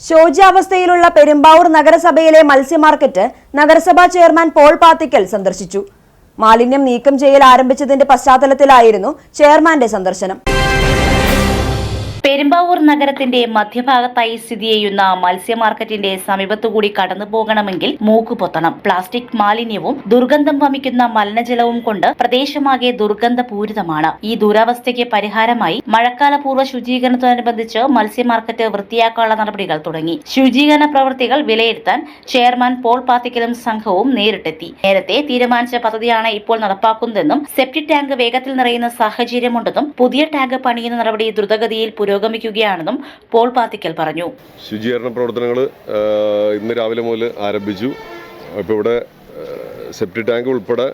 ശോച്യാവസ്ഥയിലുള്ള പെരുമ്പാവൂർ നഗരസഭയിലെ മത്സ്യമാർക്കറ്റ് നഗരസഭാ chairman Paul Pathikkal സന്ദർശിച്ചു. മാലിന്യം നീക്കം ചെയ്യൽ ആരംഭിച്ചതിന്റെ പശ്ചാത്തലത്തിലായിരുന്നു ചെയർമാന്റെ സന്ദർശനം. പെരുമ്പാവൂർ നഗരത്തിന്റെ മധ്യഭാഗത്തായി സ്ഥിതി ചെയ്യുന്ന മത്സ്യ മാർക്കറ്റിന്റെ സമീപത്തുകൂടി കടന്നു പോകണമെങ്കിൽ മൂക്ക് പൊത്തണം പ്ലാസ്റ്റിക് മാലിന്യവും ദുർഗന്ധം വമിക്കുന്ന മലിനജലവും കൊണ്ട് പ്രദേശമാകെ ദുർഗന്ധപൂരിതമാണ്. ഈ ദുരവസ്ഥയ്ക്ക് പരിഹാരമായി മഴക്കാലപൂർവ ശുചീകരണത്തോടനുബന്ധിച്ച് മത്സ്യ മാർക്കറ്റ് വൃത്തിയാക്കാനുള്ള നടപടികൾ തുടങ്ങി. ശുചീകരണ പ്രവൃത്തികൾ വിലയിരുത്താൻ ചെയർമാൻ പോൾ പാത്തിക്കലും സംഘവും നേരിട്ടെത്തി. നേരത്തെ തീരുമാനിച്ച പദ്ധതിയാണ് ഇപ്പോൾ നടപ്പാക്കുന്നതെന്നും സെപ്റ്റിക് ടാങ്ക് വേഗത്തിൽ നിറയുന്ന സാഹചര്യമുണ്ടെന്നും പുതിയ ടാങ്ക് പണിയുന്ന നടപടി ദ്രുതഗതിയിൽ പുരോഗമിക്കുകയാണെന്നും പോൾ പാത്തിക്കൽ പറഞ്ഞു. ശുചീകരണ പ്രവർത്തനങ്ങൾ ഇന്ന് രാവിലെ മുതൽ ആരംഭിച്ചു. ഇപ്പോൾ ഇവിടെ സെപ്റ്റി ടാങ്ക് ഉൾപ്പെടെ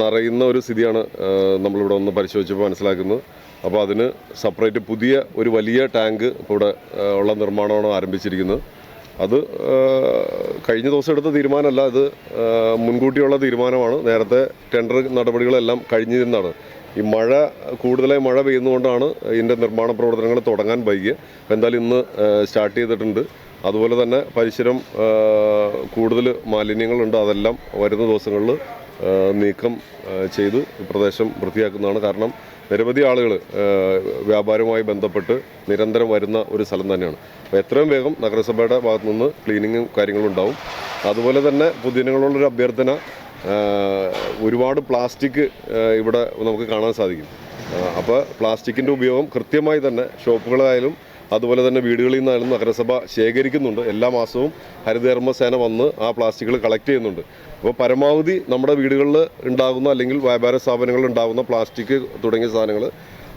നിറയുന്ന ഒരു സ്ഥിതിയാണ് നമ്മളിവിടെ ഒന്ന് പരിശോധിച്ചപ്പോൾ മനസ്സിലാക്കുന്നത്. അപ്പോൾ അതിന് സെപ്പറേറ്റ് പുതിയ ഒരു വലിയ ടാങ്ക് ഇവിടെ ഉള്ള നിർമ്മാണമാണ് ആരംഭിച്ചിരിക്കുന്നത്. അത് കഴിഞ്ഞ ദിവസം എടുത്ത തീരുമാനമല്ല അത് മുൻകൂട്ടിയുള്ള തീരുമാനമാണ്. നേരത്തെ ടെൻഡർ നടപടികളെല്ലാം കഴിഞ്ഞിരുന്നതാണ്. ഈ മഴ കൂടുതലായി മഴ പെയ്യുന്നതുകൊണ്ടാണ് ഇതിന്റെ നിർമ്മാണ പ്രവർത്തനങ്ങൾ തുടങ്ങാൻ അപ്പോൾ എന്തായാലും ഇന്ന് സ്റ്റാർട്ട് ചെയ്തിട്ടുണ്ട്. അതുപോലെ തന്നെ പരിസരം കൂടുതൽ മാലിന്യങ്ങളുണ്ട്. അതെല്ലാം വരുന്ന ദിവസങ്ങളിൽ നീക്കം ചെയ്ത് പ്രദേശം വൃത്തിയാക്കുന്നതാണ് കാരണം നിരവധി ആളുകൾ വ്യാപാരവുമായി ബന്ധപ്പെട്ട് നിരന്തരം വരുന്ന ഒരു സ്ഥലം തന്നെയാണ്. അപ്പോൾ എത്രയും വേഗം നഗരസഭയുടെ ഭാഗത്തു നിന്ന് ക്ലീനിങ്ങും കാര്യങ്ങളും ഉണ്ടാവും. അതുപോലെ തന്നെ പൊതുജനങ്ങളോടൊരു അഭ്യർത്ഥന ഒരുപാട് പ്ലാസ്റ്റിക് ഇവിടെ നമുക്ക് കാണാൻ സാധിക്കും. അപ്പോൾ പ്ലാസ്റ്റിക്കിന്റെ ഉപയോഗം കൃത്യമായി തന്നെ ഷോപ്പുകളായാലും അതുപോലെ തന്നെ വീടുകളിൽ നിന്നായാലും നഗരസഭ ശേഖരിക്കുന്നുണ്ട്. എല്ലാ മാസവും ഹരിതകർമ്മസേന വന്ന് ആ പ്ലാസ്റ്റിക്കുകൾ കളക്ട് ചെയ്യുന്നുണ്ട്. അപ്പോൾ പരമാവധി നമ്മുടെ വീടുകളിൽ ഉണ്ടാകുന്ന അല്ലെങ്കിൽ വ്യാപാര സ്ഥാപനങ്ങളിൽ ഉണ്ടാകുന്ന പ്ലാസ്റ്റിക് തുടങ്ങിയ സാധനങ്ങൾ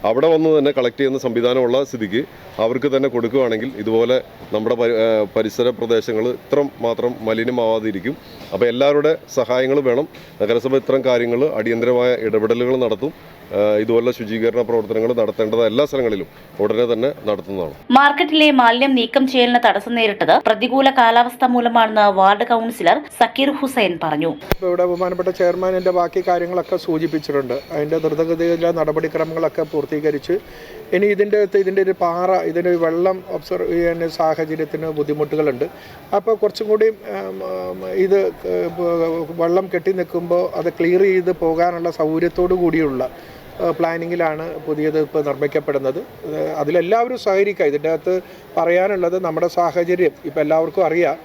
അവിടെ വന്ന് തന്നെ കളക്ട് ചെയ്യുന്ന സംവിധാനമുള്ള സ്ഥിതിക്ക് അവർക്ക് തന്നെ കൊടുക്കുകയാണെങ്കിൽ ഇതുപോലെ നമ്മുടെ പരി- പരിസര പ്രദേശങ്ങൾ ഇത്ര മാത്രം മലിനമാവാതിരിക്കും. അപ്പോൾ എല്ലാവരുടെ സഹായങ്ങൾ വേണം. നഗരസഭ ഇത്തരം കാര്യങ്ങൾ അടിയന്തരമായ ഇടപെടലുകൾ നടത്തും. ഇതുപോലുള്ള ശുചീകരണ പ്രവർത്തനങ്ങൾ നടത്തേണ്ടത് എല്ലാ സ്ഥലങ്ങളിലും ഉടനെ തന്നെ നടത്തുന്നതാണ്. മാർക്കറ്റിലെ മാലിന്യം നീക്കം ചെയ്യലിന് തടസ്സം നേരിട്ടത് പ്രതികൂല കാലാവസ്ഥ മൂലമാണെന്ന് വാർഡ് കൗൺസിലർ സക്കീർ ഹുസൈൻ പറഞ്ഞു. ഇവിടെ ബഹുമാനപ്പെട്ട ചെയർമാൻ എന്റെ ബാക്കി കാര്യങ്ങളൊക്കെ സൂചിപ്പിച്ചിട്ടുണ്ട്. അതിന്റെ ദ്രുതഗതിയിലെ നടപടിക്രമങ്ങളൊക്കെ പൂർത്തീകരിച്ച് ഇനി ഇതിന്റെ അകത്ത് ഇതിന്റെ ഒരു പാറ ഇതിന്റെ ഒരു വെള്ളം ഒബ്സർവ് ചെയ്യുന്ന സാഹചര്യത്തിന് ബുദ്ധിമുട്ടുകളുണ്ട്. അപ്പോൾ കുറച്ചും കൂടി ഇത് വെള്ളം കെട്ടി നിൽക്കുമ്പോൾ അത് ക്ലിയർ ചെയ്ത് പോകാനുള്ള സൗകര്യത്തോടു കൂടിയുള്ള പ്ലാനിങ്ങിലാണ് പുതിയത് ഇപ്പോൾ നിർമ്മിക്കപ്പെടുന്നത്. അതിലെല്ലാവരും സഹകരിക്കുക. ഇതിന്റെ അകത്ത് പറയാനുള്ളത് നമ്മുടെ സാഹചര്യം ഇപ്പോൾ എല്ലാവർക്കും അറിയാം.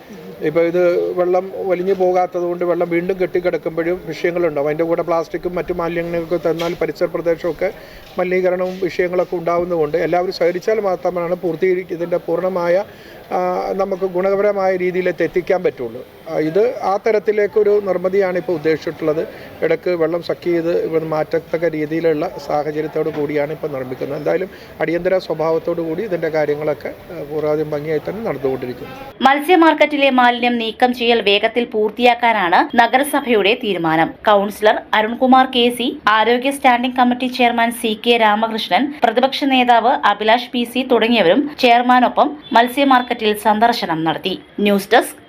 ഇപ്പോൾ ഇത് വെള്ളം വലിഞ്ഞു പോകാത്തത് കൊണ്ട് വെള്ളം വീണ്ടും കെട്ടിക്കിടക്കുമ്പോഴും വിഷയങ്ങളുണ്ടാവും. അതിന്റെ കൂടെ പ്ലാസ്റ്റിക്കും മറ്റു മാലിന്യങ്ങളൊക്കെ തന്നാൽ പരിസര പ്രദേശമൊക്കെ മലിനീകരണവും വിഷയങ്ങളൊക്കെ ഉണ്ടാകുന്നതുകൊണ്ട് എല്ലാവരും സഹകരിച്ചാൽ മാത്രമാണ് പൂർത്തീകരിക്കുന്നതിന്റെ പൂർണമായ നമുക്ക് ഗുണകരമായ രീതിയിലേക്ക് എത്തിക്കാൻ പറ്റുള്ളൂ. ഇത് ആ തരത്തിലേക്കൊരു നിർമ്മിതിയാണ് ഇപ്പോൾ ഉദ്ദേശിച്ചിട്ടുള്ളത്. ഇടയ്ക്ക് വെള്ളം സക്ക് ചെയ്ത് ഇവിടെ മാറ്റത്തക്ക രീതിയിലുള്ള സാഹചര്യത്തോടു കൂടിയാണ് ഇപ്പോൾ നിർമ്മിക്കുന്നത്. എന്തായാലും അടിയന്തര സ്വഭാവത്തോടു കൂടി ഇതിന്റെ കാര്യങ്ങളൊക്കെ പൂർവാധികം ഭംഗിയായി തന്നെ നടന്നുകൊണ്ടിരിക്കുന്നു. മത്സ്യ മാർക്കറ്റിലെ മാലിന്യം നീക്കം ചെയ്യൽ വേഗത്തിൽ പൂർത്തിയാക്കാനാണ് നഗരസഭയുടെ തീരുമാനം. കൗൺസിലർ അരുൺകുമാർ കെ സി ആരോഗ്യ standing committee chairman C K Ramakrishnan പ്രതിപക്ഷ നേതാവ് അഭിലാഷ് പി സി തുടങ്ങിയവരും ചെയർമാനൊപ്പം മത്സ്യ മാർക്കറ്റിൽ സന്ദർശനം നടത്തി. News desk